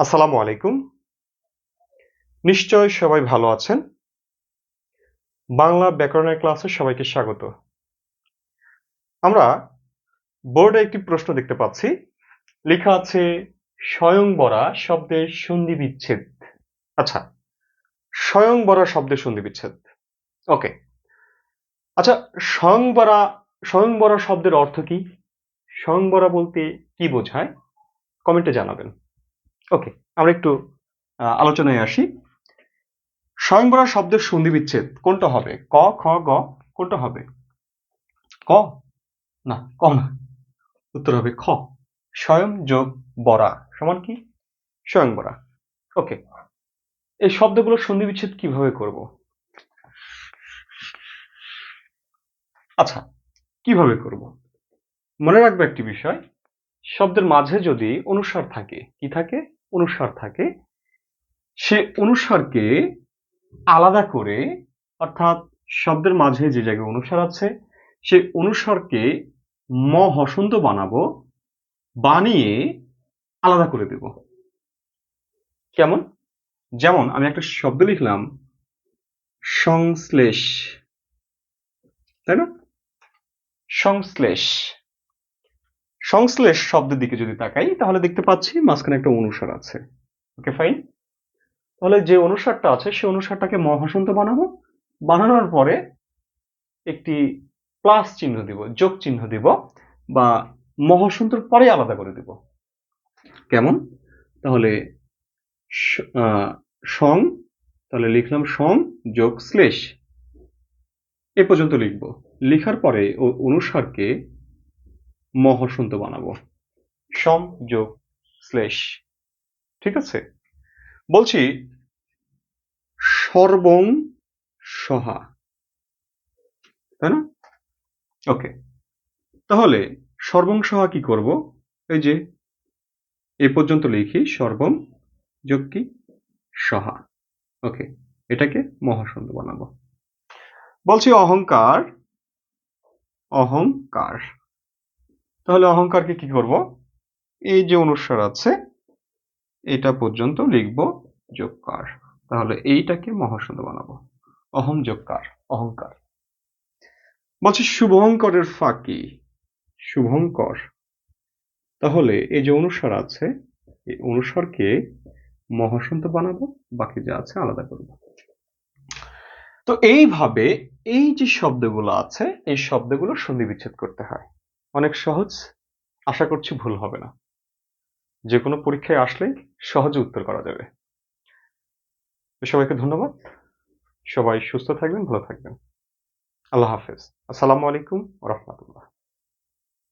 আসসালামু আলাইকুম। নিশ্চয় সবাই ভালো আছেন? বাংলা ব্যাকরণের ক্লাসে সবাইকে স্বাগত। আমরা বোর্ডে একটি প্রশ্ন দেখতে পাচ্ছি। লেখা আছে স্বয়ংবরা শব্দের সন্ধি বিচ্ছেদ। আচ্ছা স্বয়ংবরা শব্দের সন্ধি বিচ্ছেদ। ওকে। আচ্ছা স্বয়ংবরা স্বয়ংবরা শব্দের অর্থ কি? স্বয়ংবরা বলতে কি বোঝায়? কমেন্টে জানাবেন। ওকে আমরা একটু আলোচনায় আসি। স্বয়ংবরা শব্দের সন্ধি বিচ্ছেদ কোনটা হবে? ক, খ, গ, কোনটা হবে? ক? না ক না। উত্তর হবে খ। স্বয়ং যোগ বরা সমান কি? স্বয়ংবরা। ওকে এই শব্দগুলো সন্ধি বিচ্ছেদ কীভাবে করব? আচ্ছা কীভাবে করব? মনে রাখবে একটি বিষয়, শব্দের মাঝে যদি অনুস্বার থাকে, কি থাকে? অনুস্বার থাকে। সে অনুস্বারকে আলাদা করে, অর্থাৎ শব্দের মাঝে যে জায়গায় অনুস্বার আছে, সে অনুস্বারকে ম হসন্ত বানাবো, বানিয়ে আলাদা করে দেব। কেমন? যেমন আমি একটা শব্দ লিখলাম, সংশ্লেষ। তাই না? সংশ্লেষ। সংশ্লেষ শব্দের দিকে যদি তাকাই, তাহলে দেখতে পাচ্ছি মাঝখানে একটা অনুসার আছে। ওকে ফাইন তাহলে যে অনুসারটা আছে সেই অনুসারটাকে মহাসন্ত বানাবো। বানানোর পরে একটি প্লাস চিহ্ন দিব, যোগ চিহ্ন দিব, বা মহাসন্তর পরে আলাদা করে দিব। কেমন? তাহলে সং তাহলে লিখলাম সং যোগ শ্লেষ। এ পর্যন্ত লিখব। লেখার পরে অনুসারকে মহসন্ত বানাবো। সম যোগ শ্লেষ ঠিক আছে? বলছি সর্বং সহা। তাই না? ওকে। তাহলে সর্বং সহা কি করব? এই যে, এ পর্যন্ত লিখি, সর্বম যোগ কি? সহা। ওকে, এটাকে মহাসন্ত বানাবো। বলছি, অহংকার অহংকার। তাহলে অহংকারকে কি করব? এই যে অনুস্বার আছে, এটা পর্যন্ত লিখব যোগকার তাহলে এইটাকে মহাসন্ত বানাবো। অহম যোগকার অহংকার। বলছি শুভঙ্করের ফাঁকি। শুভঙ্কর। তাহলে এই যে অনুস্বার আছে, এই অনুস্বারকে মহাসন্ত বানাবো, বাকি যা আছে আলাদা করব। তো এইভাবে এই যে শব্দগুলো আছে, এই শব্দগুলো সন্ধি বিচ্ছেদ করতে হয়। অনেক সহজ, আশা করছি ভুল হবে না। যে কোনো পরীক্ষায় আসলেই সহজে উত্তর করা যাবে। সবাইকে ধন্যবাদ। সবাই সুস্থ থাকবেন, ভালো থাকবেন। আল্লাহ হাফেজ। আসসালামু আলাইকুম রহমতুল্লাহ।